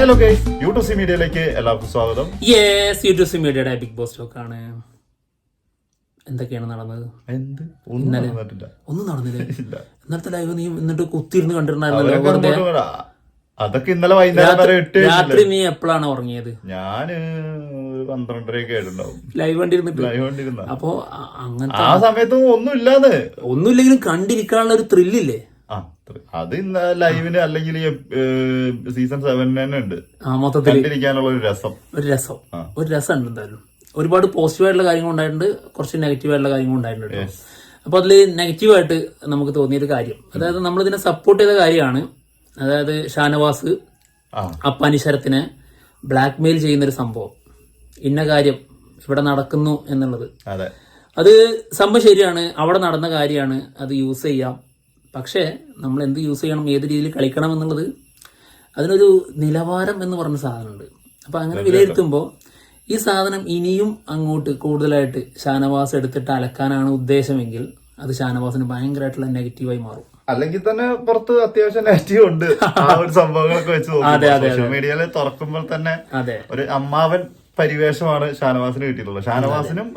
Hello guys YouTube മീഡിയയിലേക്ക് എല്ലാവർക്കും സ്വാഗതം. യെസ് യൂട്യൂബ് മീഡിയയുടെ ബിഗ് ബോസ് ടോക്ക് ആണ്. എന്തൊക്കെയാണ് നടന്നത്? എന്ത്? ഒന്നും നടന്നിട്ടില്ല. ഒന്നും നടന്നില്ല. ഇല്ല. ഇന്നലത്തെ ലൈവ് നീ എന്നിട്ട് കുത്തിയിരുന്ന് കണ്ടിട്ടുണ്ടായിരുന്നല്ലോ വെറുതെ. അതൊക്കെ ഇന്നലെ വൈകുന്നേരം വരെ ഇട്ട് രാത്രി നീ എപ്പോഴാണ് ഉറങ്ങിയത്? ഞാൻ ഒരു പന്ത്രണ്ടരയൊക്കെ ആയിട്ടുണ്ടാവും. ലൈവ് കണ്ടിരുന്നിട്ട്? ലൈവ് കണ്ടിരുന്ന. അപ്പോ അ- അങ്ങനത്തെ ആ സമയത്തും ഒന്നും ഇല്ലാന്ന്. ഒന്നുമില്ലെങ്കിലും കണ്ടിരിക്കാനുള്ള ഒരു ത്രില്ലില്ലേ അത് ഇന്ന് ലൈവിന് അല്ലെങ്കിൽ സീസൺ സെവനിന് തന്നെ ഉണ്ട്. ആ മൊത്തത്തിൽ കണ്ടിരിക്കാനുള്ള ഒരു രസം. ഒരു രസം. ഒരു രസം ഉണ്ട് എന്തായാലും. ഒരുപാട് പോസിറ്റീവായിട്ടുള്ള കാര്യങ്ങൾ ഉണ്ടായിട്ടുണ്ട്. കുറച്ച് നെഗറ്റീവായിട്ടുള്ള കാര്യങ്ങൾ ഉണ്ടായിട്ടുണ്ട്. അപ്പൊ അതിൽ നെഗറ്റീവായിട്ട് നമുക്ക് തോന്നിയൊരു കാര്യം. അതായത് നമ്മൾ ഇതിനെ സപ്പോർട്ട് ചെയ്ത കാര്യമാണ്. അതായത് ഷാനവാസ് അപ്പാനി ശരത്തിനെ ബ്ലാക്ക് മെയിൽ ചെയ്യുന്ന ഒരു സംഭവം. ഇന്ന കാര്യം ഇവിടെ നടക്കുന്നു എന്നുള്ളത്. അതെ. അത് സംഭവം ശരിയാണ്. അവിടെ നടന്ന കാര്യമാണ്. അത് യൂസ് ചെയ്യാം. പക്ഷേ നമ്മൾ എന്ത് യൂസ് ചെയ്യണം ഏത് രീതിയിൽ കളിക്കണം എന്നുള്ളത് അതിനൊരു നിലവാരം എന്ന് പറഞ്ഞ സാധനമുണ്ട്. അപ്പോൾ അങ്ങനെ വിലയിരുത്തുമ്പോൾ ഈ സാധനം ഇനിയും അങ്ങോട്ട് കൂടുതലായിട്ട് ഷാനവാസ് എടുത്തിട്ട് അലക്കാനാണ് ഉദ്ദേശമെങ്കിൽ അത് ഷാനവാസിന് ഭയങ്കരമായിട്ടുള്ള നെഗറ്റീവായി മാറും. അല്ലെങ്കിൽ തന്നെ പുറത്ത് അത്യാവശ്യം നെഗറ്റീവ് ഉണ്ട്. ആ ഒരു സംഭവങ്ങളൊക്കെ വെച്ച് സോഷ്യൽ മീഡിയയിൽ തുറക്കുമ്പോൾ തന്നെ ഒരു അമ്മാവൻ പരിവേഷമാണ് ഷാനവാസിന് കിട്ടിയിട്ടുള്ളത്. ഷാനവാസിനും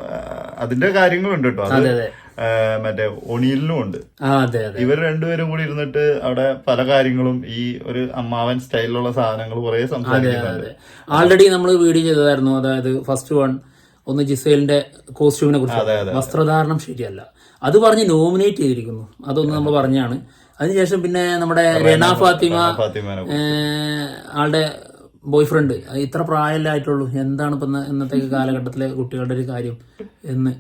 അതിന്റെ കാര്യങ്ങളുണ്ട് കേട്ടോ. അത്. മറ്റേ ഒണിയിലും ഉണ്ട്. ഇവർ രണ്ടുപേരും കൂടി ഇരുന്നിട്ട് അവിടെ പല കാര്യങ്ങളും ഈ ഒരു അമ്മാവൻ സ്റ്റൈലിലുള്ള സാധനങ്ങൾ കുറെ സംസാരിക്കുന്നുണ്ട്. ആൾറെഡി നമ്മൾ വീഡിയോ ചെയ്തതായിരുന്നു. അതായത് ഫസ്റ്റ് വൺ ഒന്ന് ജിസേലിന്റെ കോസ്റ്റ്യൂമിനെ കുറിച്ച്. വസ്ത്രധാരണം ശരിയല്ല. അത് പറഞ്ഞ് നോമിനേറ്റ് ചെയ്തിരിക്കുന്നു. അതൊന്ന് നമ്മൾ പറഞ്ഞാണ്. അതിനുശേഷം പിന്നെ നമ്മുടെ റെന ഫാത്തിമ ആളുടെ ബോയ് ഫ്രണ്ട് ഇത്ര പ്രായമല്ലായിട്ടുള്ളൂ എന്താണ് ഇപ്പൊ ഇന്നത്തെ കാലഘട്ടത്തിലെ കുട്ടികളുടെ ഒരു കാര്യം എന്ന്.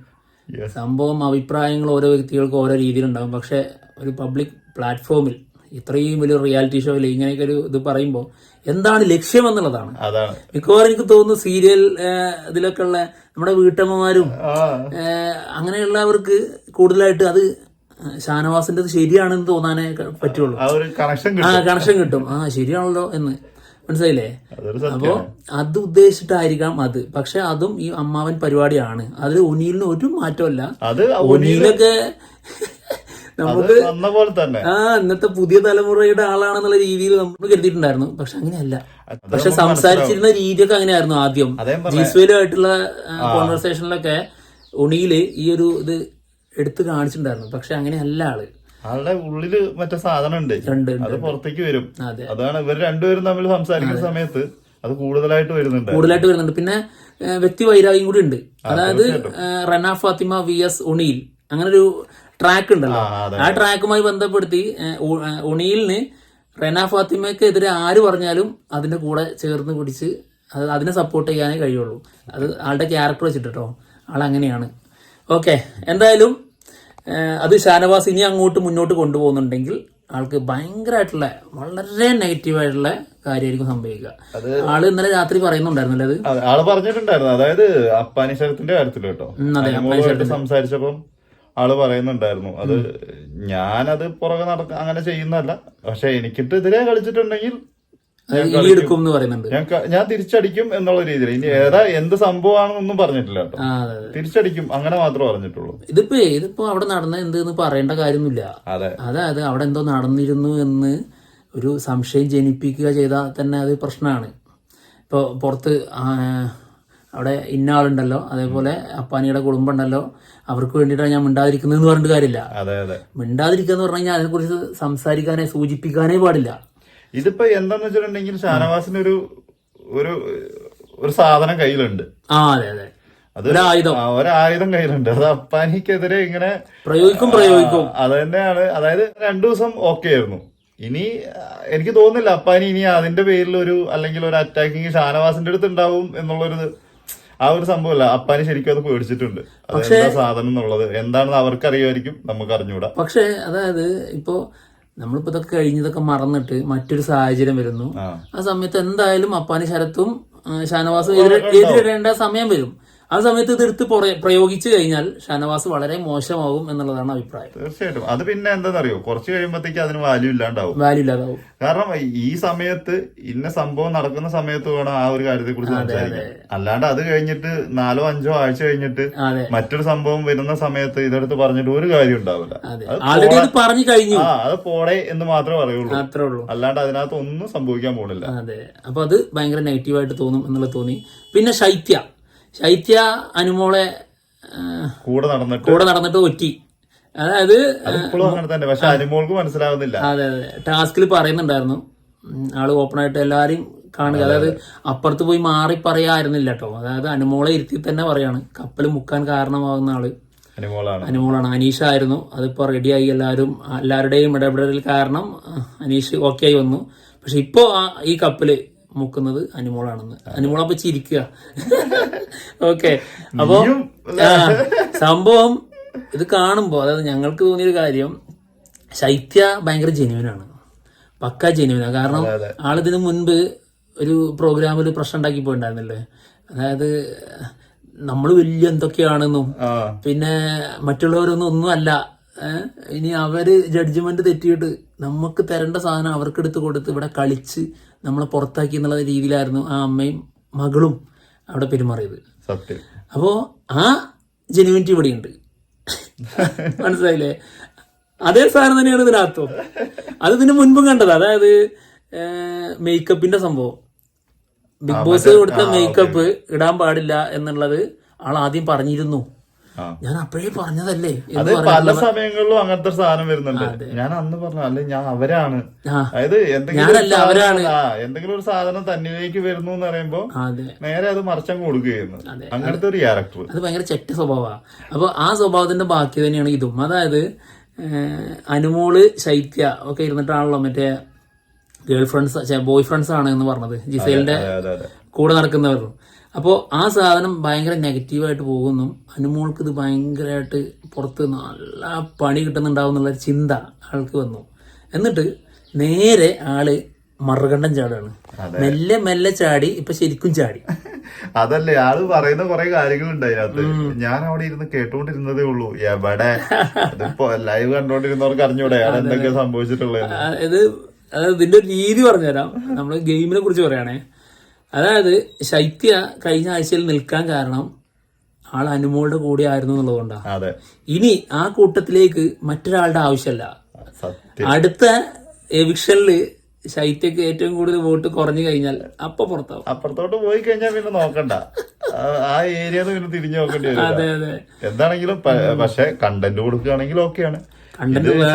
സംഭവം അഭിപ്രായങ്ങൾ ഓരോ വ്യക്തികൾക്കും ഓരോ രീതിയിലുണ്ടാകും പക്ഷെ ഒരു പബ്ലിക് പ്ലാറ്റ്ഫോമിൽ ഇത്രയും വലിയ റിയാലിറ്റി ഷോയിൽ ഇങ്ങനെയൊക്കെ ഒരു ഇത് പറയുമ്പോൾ എന്താണ് ലക്ഷ്യം എന്നുള്ളതാണ്. മിക്കവാറും എനിക്ക് തോന്നുന്നു സീരിയൽ ഇതിലൊക്കെ ഉള്ള നമ്മുടെ വീട്ടമ്മമാരും അങ്ങനെയുള്ളവർക്ക് കൂടുതലായിട്ട് അത് ഷാനവാസിന്റെ ശരിയാണെന്ന് തോന്നാനേ പറ്റുള്ളൂ. ആ കണക്ഷൻ കിട്ടും. ആ ശരിയാണല്ലോ എന്ന്. മനസ്സിലായില്ലേ? അതൊരു അപ്പോ അത് ഉദ്ദേശിച്ചിട്ടായിരിക്കാം അത്. പക്ഷെ അതും ഈ അമ്മാവൻ പരിപാടിയാണ്. അതിൽ ഒനിയിലിന് ഒരു മാറ്റമല്ല ഒനിയിലൊക്കെ നമുക്ക് പോലെ തന്നെ. ആ ഇന്നത്തെ പുതിയ തലമുറയുടെ ആളാണെന്നുള്ള രീതിയിൽ നമ്മൾ കരുതിയിട്ടുണ്ടായിരുന്നു. പക്ഷെ അങ്ങനെയല്ല. പക്ഷെ സംസാരിച്ചിരുന്ന രീതിയൊക്കെ അങ്ങനെയായിരുന്നു ആദ്യം. ജിസ്വേലുമായിട്ടുള്ള കോൺവെർസേഷനിലൊക്കെ ഒണിയിൽ ഈ ഒരു ഇത് എടുത്തു കാണിച്ചിട്ടുണ്ടായിരുന്നു. പക്ഷെ അങ്ങനെയല്ല ആൾ. ആളുടെ ഉള്ളിൽ മറ്റേ സാധനം ഉണ്ട്. അത് പുറത്തേക്ക് വരും. അതാണ് ഇവർ രണ്ടുപേരും തമ്മിൽ സംസാരിക്കുന്ന സമയത്ത് അത് കൂടുതലായിട്ട് വരുന്നുണ്ട്. കൂടുതലായിട്ട് വരുന്നുണ്ട്. പിന്നെ വ്യക്തി വൈരാഗ്യം കൂടി ഉണ്ട്. അതായത് റന ഫാത്തിമ വി എസ് ഉണിയിൽ. അങ്ങനെ ഒരു ട്രാക്ക് ഉണ്ടല്ലോ. ആ, ട്രാക്കുമായി ബന്ധപ്പെടുത്തി ഒണിയിലിന് റന ഫാത്തിമയ്ക്ക് എതിരെ ആര് പറഞ്ഞാലും അതിന്റെ കൂടെ ചേർന്ന് പിടിച്ച് അത് അതിനെ സപ്പോർട്ട് ചെയ്യാനേ കഴിയുള്ളൂ. അത് ആളുടെ ക്യാരക്ടർ വെച്ചിട്ട് കേട്ടോ അങ്ങനെയാണ് ഓക്കെ എന്തായാലും അത് ഷാനവാസ് ഇനി അങ്ങോട്ട് മുന്നോട്ട് കൊണ്ടുപോകുന്നുണ്ടെങ്കിൽ ആൾക്ക് ഭയങ്കരമായിട്ടുള്ള വളരെ നെഗറ്റീവായിട്ടുള്ള കാര്യമായിരിക്കും സംഭവിക്കുക. ആൾ ഇന്നലെ രാത്രി പറയുന്നുണ്ടായിരുന്നല്ലേ അത്? ആൾ പറഞ്ഞിട്ടുണ്ടായിരുന്നു. അതായത് കാര്യത്തിൽ കേട്ടോ. സംസാരിച്ചപ്പം ആൾ പറയുന്നുണ്ടായിരുന്നു. അത് ഞാനത് പുറകെ നടക്ക അങ്ങനെ ചെയ്യുന്നതല്ല. പക്ഷെ എനിക്കിട്ട് എതിരെ കളിച്ചിട്ടുണ്ടെങ്കിൽ എടുക്കും എന്ന് പറയുന്നുണ്ട്. ഞാൻ ഞാൻ തിരിച്ചടിക്കും എന്നുള്ള രീതിയിൽ. ഇനി ഏതാ എന്ത് സംഭവമാണെന്നൊന്നും പറഞ്ഞിട്ടില്ല കേട്ടോ. തിരിച്ചടിക്കും. അങ്ങനെ മാത്രമേ പറഞ്ഞിട്ടുള്ളൂ. ഇതിപ്പോ ഇതിപ്പോ അവിടെ നടന്ന എന്ത് എന്ന് പറയേണ്ട കാര്യമൊന്നുമില്ല. അതായത് അവിടെ എന്തോ നടന്നിരുന്നു എന്ന് ഒരു സംശയം ജനിപ്പിക്കുക ചെയ്താൽ തന്നെ അത് പ്രശ്നമാണ്. ഇപ്പോൾ പുറത്ത് അവിടെ ഇന്ന ആളുണ്ടല്ലോ. അതേപോലെ അപ്പാനിയുടെ കുടുംബം ഉണ്ടല്ലോ അവർക്ക് വേണ്ടിയിട്ടാണ് ഞാൻ മിണ്ടാതിരിക്കുന്നതെന്ന് പറഞ്ഞിട്ട് കാര്യമില്ല. അതെ അതെ. മിണ്ടാതിരിക്കുക എന്ന് പറഞ്ഞു കഴിഞ്ഞാൽ അതിനെക്കുറിച്ച് സംസാരിക്കാനേ സൂചിപ്പിക്കാനേ പാടില്ല. ഇതിപ്പോ എന്താന്ന് വെച്ചിട്ടുണ്ടെങ്കിൽ ഷാനവാസിന് ഒരു ഒരു ഒരു സാധനം കയ്യിലുണ്ട്. ആ അതെ അതെ. അത് ഒരു ആയുധം. ഒരായുധം കയ്യിലുണ്ട്. അത് അപ്പാനിക്കെതിരെ ഇങ്ങനെ പ്രയോഗിക്കും പ്രയോഗിക്കും. അത് തന്നെയാണ്. അതായത് രണ്ടു ദിവസം ഓക്കെ ആയിരുന്നു. ഇനി എനിക്ക് തോന്നുന്നില്ല അപ്പാനി ഇനി അതിന്റെ പേരിൽ ഒരു അല്ലെങ്കിൽ ഒരു അറ്റാക്കിങ് ഷാനവാസിന്റെ അടുത്ത് ഉണ്ടാവും എന്നുള്ളൊരു ആ ഒരു സംഭവമല്ല. അപ്പാനി ശരിക്കും അത് പേടിച്ചിട്ടുണ്ട്. അതെന്താ സാധനം എന്നുള്ളത്? എന്താണെന്ന് അവർക്ക് അറിയുമായിരിക്കും നമുക്ക് അറിഞ്ഞുകൂടാ. പക്ഷേ അതായത് ഇപ്പോ നമ്മളിപ്പോ ഇതൊക്കെ കഴിഞ്ഞതൊക്കെ മറന്നിട്ട് മറ്റൊരു സാഹചര്യം വരുന്നു. ആ. സമയത്ത് എന്തായാലും അപ്പാനി ശരത്തും ഷാനവാസും എതിരെ എതിരിടേണ്ട സമയം വരും. ആ സമയത്ത് ഇത് എടുത്ത് പ്രയോഗിച്ചു കഴിഞ്ഞാൽ ഷാനവാസ് വളരെ മോശമാവും എന്നുള്ളതാണ് അഭിപ്രായം. തീർച്ചയായിട്ടും. അത് പിന്നെ എന്താണെന്നറിയോ? കുറച്ച് കഴിയുമ്പോഴത്തേക്ക് അതിന് വാല്യൂ ഇല്ലാണ്ടാവും. വാല്യൂ ഇല്ലാതാവും. കാരണം ഈ സമയത്ത് ഇന്ന സംഭവം നടക്കുന്ന സമയത്ത് വേണം ആ ഒരു കാര്യത്തെ കുറിച്ച് സംസാരിക്കാൻ. അല്ലാണ്ട് അത് കഴിഞ്ഞിട്ട് നാലോ അഞ്ചോ ആഴ്ച കഴിഞ്ഞിട്ട് മറ്റൊരു സംഭവം വരുന്ന സമയത്ത് ഇതെടുത്ത് പറഞ്ഞിട്ട് ഒരു കാര്യം ഉണ്ടാവില്ല. അത്. പറഞ്ഞു കഴിഞ്ഞു. ആ അത് പോടെ എന്ന് മാത്രമേ പറയുള്ളൂ. ഉള്ളൂ. അല്ലാണ്ട് അതിനകത്ത് ഒന്നും സംഭവിക്കാൻ പോണില്ല. അതെ. അപ്പൊ അത് ഭയങ്കര നെഗറ്റീവായിട്ട് തോന്നും എന്നുള്ളത് തോന്നി. പിന്നെ ശൈത്യ. ശൈത്യ അനുമോളെ കൂടെ നടന്നിട്ട് കൂടെ നടന്നിട്ട് ഒറ്റി. അതായത് പക്ഷെ അനുമോൾക്ക് മനസ്സിലാവുന്നില്ല. അതെ അതെ. ടാസ്കിൽ പറയുന്നുണ്ടായിരുന്നു. ആൾ ഓപ്പൺ ആയിട്ട് എല്ലാരെയും കാണുക അതായത് അപ്പുറത്ത് പോയി മാറി പറയായിരുന്നില്ല കേട്ടോ അതായത് അനുമോളെ ഇരുത്തി തന്നെ പറയാണ്. കപ്പൽ മുക്കാൻ കാരണമാകുന്ന ആൾ. അനുമോളാണ്. അനുമോളാണ്. അനീഷ ആയിരുന്നു അതിപ്പോ ആയി എല്ലാവരും എല്ലാവരുടെയും ഇടപെടൽ കാരണം അനീഷ് ഓക്കെ ആയി വന്നു. പക്ഷെ ഇപ്പോ ഈ കപ്പൽ മുക്കുന്നത് അനുമോളാണെന്ന്. അനുമോളപ്പൊ ചിരിക്കുക. ഓക്കെ. അപ്പോ സംഭവം ഇത് കാണുമ്പോൾ അതായത് ഞങ്ങൾക്ക് തോന്നിയൊരു കാര്യം ശൈത്യ ഭയങ്കര ജെന്യൂനാണ്. പക്ക ജെന്യൂനാണ് കാരണം. ആളിതിനു മുൻപ് ഒരു പ്രോഗ്രാമിൽ പ്രശ്നം ഉണ്ടാക്കി പോയിട്ടുണ്ടായിരുന്നില്ലേ അതായത് നമ്മൾ വലിയ എന്തൊക്കെയാണെന്നും പിന്നെ മറ്റുള്ളവരൊന്നും ഒന്നും അല്ല. ഇനി അവർ ജഡ്ജ്മെന്റ് തെറ്റിയിട്ട് നമുക്ക് തരേണ്ട സാധനം അവർക്ക് എടുത്ത് കൊടുത്ത് ഇവിടെ കളിച്ച് നമ്മളെ പുറത്താക്കി എന്നുള്ള രീതിയിലായിരുന്നു ആ അമ്മയും മകളും അവിടെ പെരുമാറിയത്. സത്യം. അപ്പോ ആ ജെനുവിനിറ്റി ഇവിടെയുണ്ട്. മനസ്സിലായില്ലേ? അതേ സാധനം തന്നെയാണ് ഇതിനകത്തും അത് ഇതിന് മുൻപും കണ്ടത്. അതായത് മേക്കപ്പിന്റെ സംഭവം. ബിഗ് ബോസ് കൊടുത്ത മേക്കപ്പ് ഇടാൻ പാടില്ല എന്നുള്ളത് ആൾ ആദ്യം പറഞ്ഞിരുന്നു. ഞാൻ അപ്പോഴേ പറഞ്ഞതല്ലേ അത് പല സമയങ്ങളിലും അങ്ങനത്തെ സാധനം വരുന്നുണ്ട്. ഞാൻ അന്ന് പറഞ്ഞു അല്ലെ ഞാൻ അവരാണ്. അതായത് എന്തെങ്കിലും. എന്തെങ്കിലും ഒരു സാധനം തന്നിലേക്ക് വരുന്നു എന്ന് പറയുമ്പോ നേരെ അത് മറിച്ചങ്ങ് കൊടുക്കുകയായിരുന്നു. അങ്ങനത്തെ ഒരു ക്യാരക്ടർ അത് ഭയങ്കര ചെറ്റ സ്വഭാവമാണ് അപ്പൊ ആ സ്വഭാവത്തിന്റെ ബാക്കി തന്നെയാണ് ഇതും. അതായത് അനുമോൾ ശൈത്യ ഒക്കെ ഇരുന്നിട്ടാണല്ലോ മറ്റേ ഗേൾ ഫ്രണ്ട്സ് ബോയ് ഫ്രണ്ട്സ് ആണ് എന്ന് പറഞ്ഞത്. ജിസേലിന്റെ കൂടെ നടക്കുന്നവരും അപ്പോൾ ആ സാധനം ഭയങ്കര നെഗറ്റീവായിട്ട് പോകുന്നു. അനുമോൾക്ക് ഇത് ഭയങ്കരമായിട്ട് പുറത്ത് നല്ല പണി കിട്ടുന്നുണ്ടാവും എന്നുള്ള ചിന്ത ആൾക്ക് വന്നു. എന്നിട്ട് നേരെ ആൾ മറുകണ്ഠം ചാടാണ്. മെല്ലെ മെല്ലെ ചാടി ഇപ്പൊ ശരിക്കും ചാടി. അതല്ലേ ആൾ പറയുന്ന കുറെ കാര്യങ്ങളുണ്ട് അതിനകത്ത്. ഞാൻ അവിടെ ഇരുന്ന് കേട്ടോണ്ടിരുന്നതേ ഉള്ളൂ. എവിടെ? ലൈവ് കണ്ടോണ്ടിരുന്നവർക്ക് അറിഞ്ഞൂടെ അവിടെ എന്തൊക്കെയാ സംഭവിച്ചിട്ടുള്ളത് ഇത് ഇതിന്റെ ഒരു രീതി പറഞ്ഞുതരാം. നമ്മൾ ഗെയിമിനെ കുറിച്ച് പറയുകയാണേ അതായത് ശൈത്യ കഴിഞ്ഞ ആഴ്ചയിൽ നിൽക്കാൻ കാരണം ആൾ അനുമോളുടെ കൂടെ ആയിരുന്നു എന്നുള്ളതുകൊണ്ടാണ് ഇനി ആ കൂട്ടത്തിലേക്ക് മറ്റൊരാളുടെ ആവശ്യമല്ല അടുത്ത എവിക്ഷനിൽ ശൈത്യക്ക് ഏറ്റവും കൂടുതൽ വോട്ട് കുറഞ്ഞു കഴിഞ്ഞാൽ അപ്പൊ പുറത്താവും. അപ്പുറത്തോട്ട് പോയി കഴിഞ്ഞാൽ പിന്നെ നോക്കണ്ട. ആ- ഏരിയ പിന്നെ തിരിഞ്ഞു നോക്കേണ്ടി വരും അതെ അതെ. എന്താണെങ്കിലും പക്ഷെ കണ്ടന്റ് കൊടുക്കുകയാണെങ്കിൽ ഓക്കെയാണ്.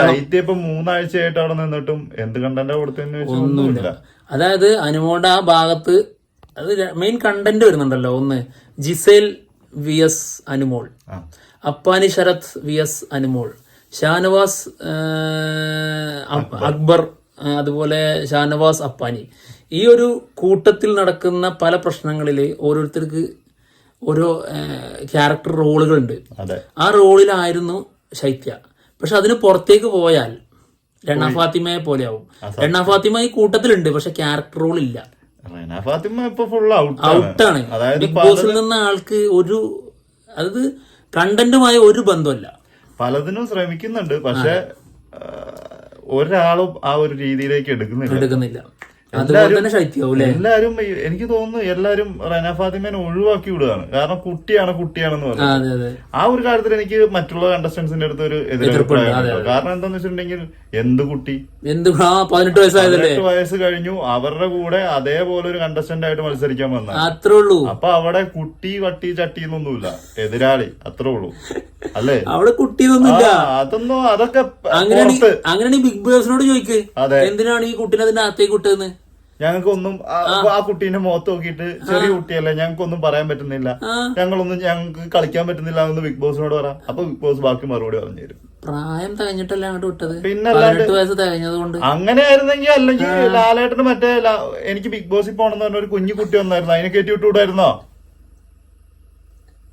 ശൈത്യം ഇപ്പൊ മൂന്നാഴ്ചയായിട്ട് അവിടെ നിന്നിട്ടും എന്ത് കണ്ടന്റ് കൊടുത്തെന്ന് വെച്ചാൽ ഒന്നുമില്ല. അതായത് അനുമോളുടെ ആ ഭാഗത്ത് അത് മെയിൻ കണ്ടന്റ് വരുന്നുണ്ടല്ലോ. ഒന്ന് Gizele V S Anumol Appani Sarath V S Anumol Shanavas Akbar. അതുപോലെ ഷാനവാസ് അപ്പാനി. ഈ ഒരു കൂട്ടത്തിൽ നടക്കുന്ന പല പ്രശ്നങ്ങളിൽ ഓരോരുത്തർക്ക് ഓരോ ക്യാരക്ടർ റോളുകളുണ്ട്. ആ റോളിലായിരുന്നു ശൈത്യ. പക്ഷെ അതിന് പുറത്തേക്ക് പോയാൽ രണ്ണാഫാത്തിമയെ ഫാത്തിമയെ പോലെയാവും. രണ്ണാഫാത്തിമ ഫാത്തിമ ഈ കൂട്ടത്തിലുണ്ട് പക്ഷെ ക്യാരക്ടർ റോൾ ഇല്ല റെന ഫാത്തിമ ഇപ്പൊ ഫുൾ ഔട്ടാണ് ഔട്ടാണ്. അതായത് ബിഗ് ബോസിൽ നിന്ന് ആൾക്ക് ഒരു അതായത് കണ്ടന്റുമായി ഒരു ബന്ധമല്ല പലതിനും ശ്രമിക്കുന്നുണ്ട്. പക്ഷെ ഒരാളും ആ ഒരു രീതിയിലേക്ക് എടുക്കുന്നില്ല. എടുക്കുന്നില്ല. എല്ലാരും എനിക്ക് തോന്നുന്നു എല്ലാരും റന ഫാത്തിമേനെ ഒഴിവാക്കി വിടുകയാണ്. കാരണം കുട്ടിയാണ് കുട്ടിയാണെന്ന് പറയുന്നത് ആ ഒരു കാര്യത്തിൽ എനിക്ക് മറ്റുള്ള കണ്ടസ്റ്റൻസിന്റെ അടുത്ത് ഒരു എതിർപ്പുണ്ടായിരുന്നു കാരണം എന്താന്ന് വെച്ചിട്ടുണ്ടെങ്കിൽ എന്ത് കുട്ടി? എന്ത് ആ പതിനെട്ട് വയസ്സായതല്ലേ? പതിനെട്ട് വയസ്സ് കഴിഞ്ഞു. അവരുടെ കൂടെ അതേപോലെ ഒരു കണ്ടസ്റ്റന്റ് ആയിട്ട് മത്സരിക്കാൻ വന്ന. അത്രേ ഉള്ളൂ. അപ്പൊ അവിടെ കുട്ടി വട്ടി ചട്ടി എന്നൊന്നുമില്ല. എതിരാളി. അത്രേ ഉള്ളൂ. അല്ലേ? അവിടെ കുട്ടിയൊന്നുമില്ല അതൊന്നും അതൊക്കെ അങ്ങനെ അങ്ങനെയാണെങ്കിൽ ബിഗ് ബോസിനോട് ചോദിക്ക്. എന്തിനാണ് ഈ കുട്ടിനെ അതിന്റെ അകത്തേക്ക് വിട്ടതെന്ന്? ഞങ്ങൾക്കൊന്നും ആ- കുട്ടീന്റെ കുട്ടീനെ മുഖത്ത് നോക്കിയിട്ട് ചെറിയ കുട്ടിയല്ലേ? ഞങ്ങൾക്കൊന്നും പറയാൻ പറ്റുന്നില്ല. ഞങ്ങളൊന്നും ഞങ്ങൾക്ക് കളിക്കാൻ പറ്റുന്നില്ല എന്ന് ബിഗ് ബോസിനോട് പറ. അപ്പൊ ബിഗ് ബോസ് ബാക്കി മറുപടി പറഞ്ഞു തരും. പ്രായം തികഞ്ഞിട്ടല്ലേ അങ്ങോട്ട് വിട്ടത്? പിന്നെ പതിനെട്ട് വയസ്സ് തികഞ്ഞത് കൊണ്ട് അങ്ങനെ ആയിരുന്നെങ്കിൽ അല്ലെങ്കിൽ ലാലേട്ടന് മറ്റേ എനിക്ക് ബിഗ് ബോസിൽ പോണെന്ന് പറഞ്ഞ ഒരു കുഞ്ഞു കുട്ടി വന്നായിരുന്നു. അതിനെ കയറ്റി വിട്ടുകൂടായിരുന്നോ?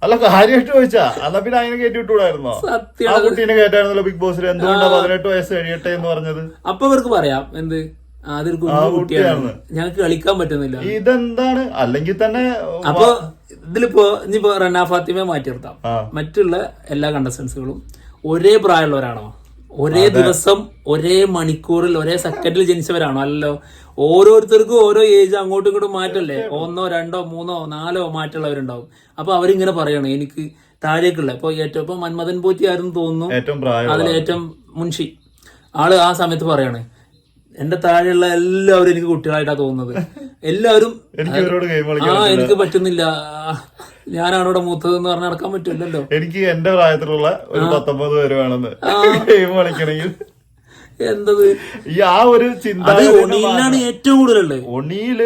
അല്ല കാര്യമായിട്ട് ചോദിച്ചാ. അല്ല പിന്നെ അതിനെ കയറ്റി വിട്ടുകൂടായിരുന്നോ? സത്യം. ആ കുട്ടീനെ കയറ്റായിരുന്നല്ലോ ബിഗ് ബോസിൽ. എന്തുകൊണ്ടാ പതിനെട്ട് വയസ്സ് കഴിയട്ടെ എന്ന് പറഞ്ഞത്? അപ്പൊ ഇവർക്ക് പറയാം. എന്ത്? അതൊരു കുഞ്ഞു കുട്ടിയാണ്. ഞങ്ങൾക്ക് കളിക്കാൻ പറ്റുന്നില്ല. ഇതെന്താണ്? അല്ലെങ്കിൽ തന്നെ അപ്പൊ ഇതിലിപ്പോ ഇനിയിപ്പോ റനാ ഫാത്തിമയെ മാറ്റി നിർത്താം. മറ്റുള്ള എല്ലാ കണ്ടസ്റ്റൻസുകളും ഒരേ പ്രായമുള്ളവരാണോ? ഒരേ ദിവസം ഒരേ മണിക്കൂറിൽ ഒരേ സെക്കൻഡിൽ ജനിച്ചവരാണോ? അല്ലല്ലോ. ഓരോരുത്തർക്കും ഓരോ ഏജ് അങ്ങോട്ടും ഇങ്ങോട്ടും മാറ്റല്ലേ? ഒന്നോ രണ്ടോ മൂന്നോ നാലോ മാറ്റുള്ളവരുണ്ടാവും അപ്പൊ അവരിങ്ങനെ പറയണം എനിക്ക് താഴേക്കുള്ള. ഇപ്പൊ ഏറ്റവും ഇപ്പൊ മന്മഥൻ പോറ്റി ആയിരുന്നു തോന്നുന്നു അതിൽ ഏറ്റവും മുൻഷി. ആൾ ആ സമയത്ത് പറയാണ് എന്റെ താഴെയുള്ള എല്ലാവരും എനിക്ക് കുട്ടികളായിട്ടാ തോന്നുന്നത്. എല്ലാവരും ആ എനിക്ക് പറ്റുന്നില്ല. ഞാനാണ് ഇവിടെ മൂത്തത് എന്ന് പറഞ്ഞ് നടക്കാൻ പറ്റില്ലല്ലോ. എനിക്ക് എന്റെ പ്രായത്തിലുള്ള ഒരു പത്തൊമ്പത് പേര് വേണമെന്ന്. ഗെയിം കളിക്കണമെങ്കിൽ. എന്തത്? ഈ ആ ഒരു ചിന്ത ഒണിയിലാണ് ഏറ്റവും കൂടുതലുള്ളത് ഒണിയിൽ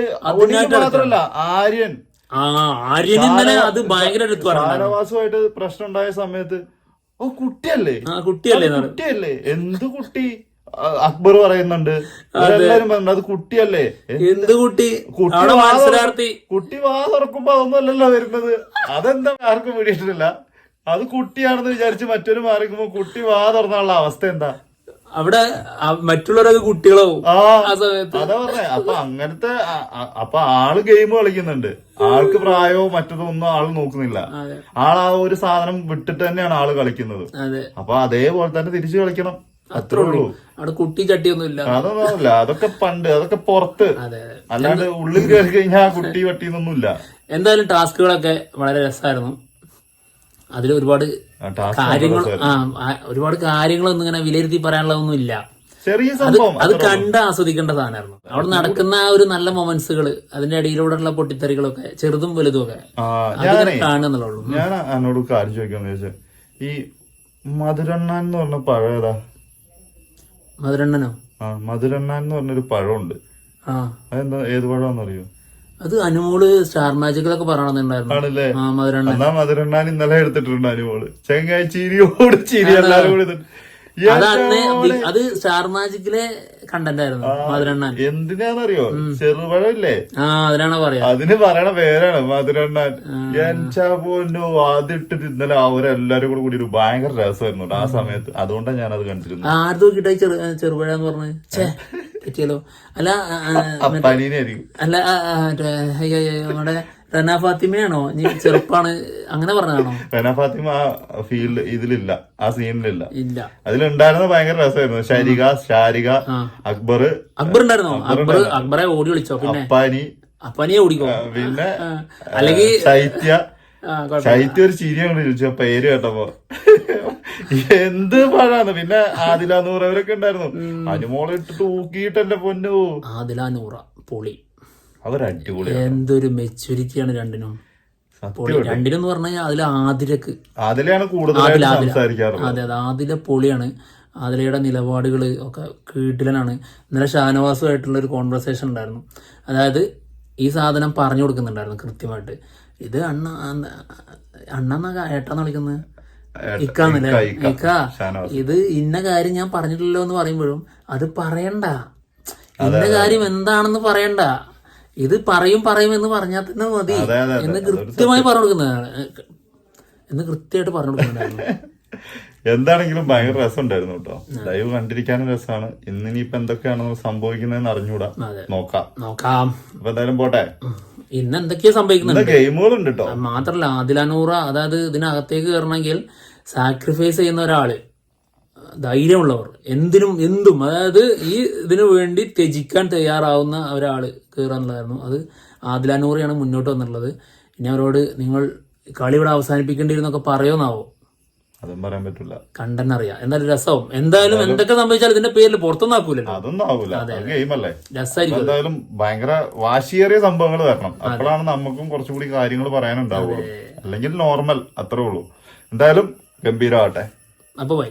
മാത്രല്ല ആര്യൻ. ആ ആര്യൻ ഇന്നലെ അത് ഭയങ്കര എടുത്തു പറഞ്ഞു പ്രശ്നം ഉണ്ടായ സമയത്ത് ഓ കുട്ടിയല്ലേ? ആ കുട്ടിയല്ലേ കുട്ടിയല്ലേ? എന്ത് കുട്ടി? അക്ബർ പറയുന്നുണ്ട്. എല്ലാരും പറഞ്ഞു അത് കുട്ടിയല്ലേ? എന്ത് കുട്ടി? കുട്ടി കുട്ടി വാ തുറക്കുമ്പോ അതൊന്നുമല്ലല്ലോ വരുന്നത്. അതെന്താ? ആർക്കും പിടിയിട്ടില്ല. അത് കുട്ടിയാണെന്ന് വിചാരിച്ച് മറ്റൊരു മാറിക്കുമ്പോ കുട്ടി വാ തുറന്നുള്ള അവസ്ഥ എന്താ? അവിടെ മറ്റുള്ളവരൊക്കെ കുട്ടികളാവും ആ ആ സമയത്ത്. അതാ പറഞ്ഞേ. അപ്പൊ അങ്ങനത്തെ അപ്പൊ ആൾ ഗെയിം കളിക്കുന്നുണ്ട്. ആൾക്ക് പ്രായമോ മറ്റതോ ഒന്നും ആൾ നോക്കുന്നില്ല. ആൾ ആ ഒരു സാധനം വിട്ടിട്ട് തന്നെയാണ് ആൾ കളിക്കുന്നത്. അപ്പൊ അതേപോലെ തന്നെ തിരിച്ചു കളിക്കണം. അത്രേ ഉള്ളൂ. അവിടെ കുട്ടി ചട്ടിയൊന്നും ഇല്ല അതൊന്നുമില്ല അതൊക്കെ പണ്ട് അതൊക്കെ പുറത്ത്. അല്ലാണ്ട് ഉള്ളിൽ കയറി കഴിഞ്ഞാൽ കുട്ടി കുട്ടി പട്ടിന്നൊന്നുമില്ല എന്തായാലും ടാസ്കുകളൊക്കെ വളരെ രസമായിരുന്നു. അതിൽ ഒരുപാട് കാര്യങ്ങൾ ആ ഒരുപാട് കാര്യങ്ങളൊന്നും ഇങ്ങനെ വിലയിരുത്തി പറയാനുള്ളതൊന്നും ഇല്ല ചെറിയ അത് സംഭവം അത് കണ്ട് ആസ്വദിക്കേണ്ട സാധനമായിരുന്നു. അവിടെ നടക്കുന്ന ആ ഒരു നല്ല മൊമെന്റ്സുകൾ അതിന്റെ ഇടയിലൂടെയുള്ള പൊട്ടിത്തെറികളൊക്കെ ചെറുതും വലുതും ഒക്കെ കാണുന്നുള്ളൂ ഞാൻ എന്നോട് കാര്യം ചോദിക്കാന്ന് ചോദിച്ചാൽ ഈ മധുരണ്ണൻ എന്ന് പറഞ്ഞ പഴം ഏതാ? മധുരണ്ണനോ? ആ മധുരണ്ണാൻ എന്ന് പറഞ്ഞൊരു പഴമുണ്ട്. ആ. അതെന്താ ഏത് പഴമാണെന്നറിയോ? അത് അനുമോൾ സ്റ്റാർ മാജിക്കലൊക്കെ പറയണമെന്നുണ്ടായിരുന്നു ആണല്ലേ? ആ മധുരണ്ണൻ. എന്നാ മധുരണ്ണാൻ ഇന്നലെ എടുത്തിട്ടുണ്ട് അനുമോൾ. ചെങ്ങായി ചിരിയോട് ചിരി എല്ലാരും കൂടി എടുത്തിട്ട്. അത് സ്റ്റാർ മാജിക്കിലെ കണ്ടന്റ് ആയിരുന്നു മധുരണ്ണൻ. എന്തിനാണെന്നറിയോ? ചെറുപഴം ഇല്ലേ ആ അതിനാണ് പറയാ. അതിന് പറയണ പേരാണ് മധുരണ്ണാൻ. എൻചാ പോന്നു അതിട്ടിട്ട് ഇന്നലെ അവരെല്ലാരും കൂടെ കൂടി ഒരു ഭയങ്കര രസമായിരുന്നു ആ സമയത്ത്. അതുകൊണ്ടാണ് ഞാൻ അത് കണ്ടിരുന്നത് ആര് നോക്കിട്ടാ ചെറു ചെറുപഴ എന്ന് പറഞ്ഞു പറ്റിയല്ലോ. അല്ല അല്ല നമ്മുടെ റന ഫാത്തിമയാണോ? നീ ചെറുപ്പാണ്. അങ്ങനെ പറഞ്ഞതാണോ? റന ഫാത്തിമ ആ ഫീൽഡ് ഇതിലില്ല. ആ സീനിലില്ല ഇല്ല. അതിലുണ്ടായിരുന്ന ഭയങ്കര രസമായിരുന്നു. ശാരിക ആ. അക്ബർ അക്ബർ ഉണ്ടായിരുന്നോ അക്ബർ അക്ബറെ ഓടി വിളിച്ചോ? പിന്നെ? അപ്പാനി. അപ്പാനിയെ ഓടിക്കോ? പിന്നെ. അല്ലെങ്കിൽ ശൈത്യ. ശൈത്യ ഒരു ചിരിയാണ് ചോദിച്ചു പേര് കേട്ടപ്പോ. എന്ത് പഴാന്ന് പിന്നെ ആദില നൂറവരൊക്കെ ഉണ്ടായിരുന്നു. അനുമോളെ ഇട്ടിട്ട് ഊക്കിയിട്ട് എന്റെ പൊന്നു. ആദില നൂറ പൊളി. അവരടിപൊളി എന്തൊരു മെച്ചൂരിറ്റിയാണ് രണ്ടിനും. രണ്ടിനും പറഞ്ഞാൽ അതിലെ ആതിരക്ക്. അതിലാണ് കൂടുതൽ. അതെ അതെ. ആദില പൊളിയാണ്. ആതിലയുടെ നിലപാടുകൾ ഒക്കെ കീട്ടിലനാണ് ഇന്നലെ ഷാനവാസുമായിട്ടുള്ള ഒരു കോൺവെർസേഷൻ ഉണ്ടായിരുന്നു. അതായത് ഈ സാധനം പറഞ്ഞു കൊടുക്കുന്നുണ്ടായിരുന്നു കൃത്യമായിട്ട്. ഇത് അണ്ണ അണ്ണ ഏട്ടാന്ന് വിളിക്കുന്നത് ഇക്കാന്നല്ലേ? ഇക്ക. ഇത് ഇന്ന കാര്യം ഞാൻ പറഞ്ഞിട്ടില്ലല്ലോ എന്ന് പറയുമ്പോഴും അത് പറയണ്ട. ഇന്ന കാര്യം എന്താണെന്ന് പറയണ്ട. ഇത് പറയും പറയും എന്ന് പറഞ്ഞാൽ തന്നെ മതി. എന്ന് കൃത്യമായി പറഞ്ഞു കൊടുക്കുന്നതാണ് എന്ന് കൃത്യമായിട്ട് പറഞ്ഞു കൊടുക്കുന്നതാണ് എന്താണെങ്കിലും ഭയങ്കര രസമുണ്ടായിരുന്നു കേട്ടോ. ലൈവ് കണ്ടിരിക്കാനും രസമാണ്. ഇന്നിനിയിപ്പോ എന്തൊക്കെയാണ് സംഭവിക്കുന്നതെന്ന് അറിഞ്ഞൂടാ. നോക്കാം. നോക്കാം. അപ്പൊ എന്തായാലും പോട്ടെ. ഇന്ന് എന്തൊക്കെയാ സംഭവിക്കുന്നുണ്ട്. ഇന്ന് ഗെയിമുകളുണ്ട് കേട്ടോ. മാത്രല്ല ആദിലാനൂറ അതായത് ഇതിനകത്തേക്ക് കയറണമെങ്കിൽ സാക്രിഫൈസ് ചെയ്യുന്ന ഒരാൾ. ധൈര്യമുള്ളവർ. എന്തിനും എന്തും അതായത് ഈ ഇതിനു വേണ്ടി ത്യജിക്കാൻ തയ്യാറാവുന്ന ഒരാൾ കയറാന്നുള്ളതായിരുന്നു അത് ആദിലാനൂറിയാണ് മുന്നോട്ട് വന്നിട്ടുള്ളത്. ഇനി അവരോട് നിങ്ങൾ കളി ഇവിടെ അവസാനിപ്പിക്കേണ്ടിരുന്നൊക്കെ പറയുമെന്നാവോ അതും പറയാൻ പറ്റില്ല കണ്ടെന്ന് അറിയാം എന്തായാലും രസവും. എന്തായാലും എന്തൊക്കെ സംഭവിച്ചാലും ഇതിന്റെ പേരിൽ പുറത്തൊന്നും ആക്കൂല അതൊന്നും ആവൂല. ഗെയിമല്ലേ. രസമായിരിക്കും എന്തായാലും ഭയങ്കര വാശിയേറിയ സംഭവങ്ങൾ വരണം. അപ്പോഴാണ് നമുക്കും കുറച്ചുകൂടി കാര്യങ്ങൾ പറയാനുണ്ടാവുള്ളൂ. അല്ലെങ്കിൽ നോർമൽ അത്രേ ഉള്ളൂ. എന്തായാലും ഗംഭീരമാവട്ടെ അപ്പൊ ബൈ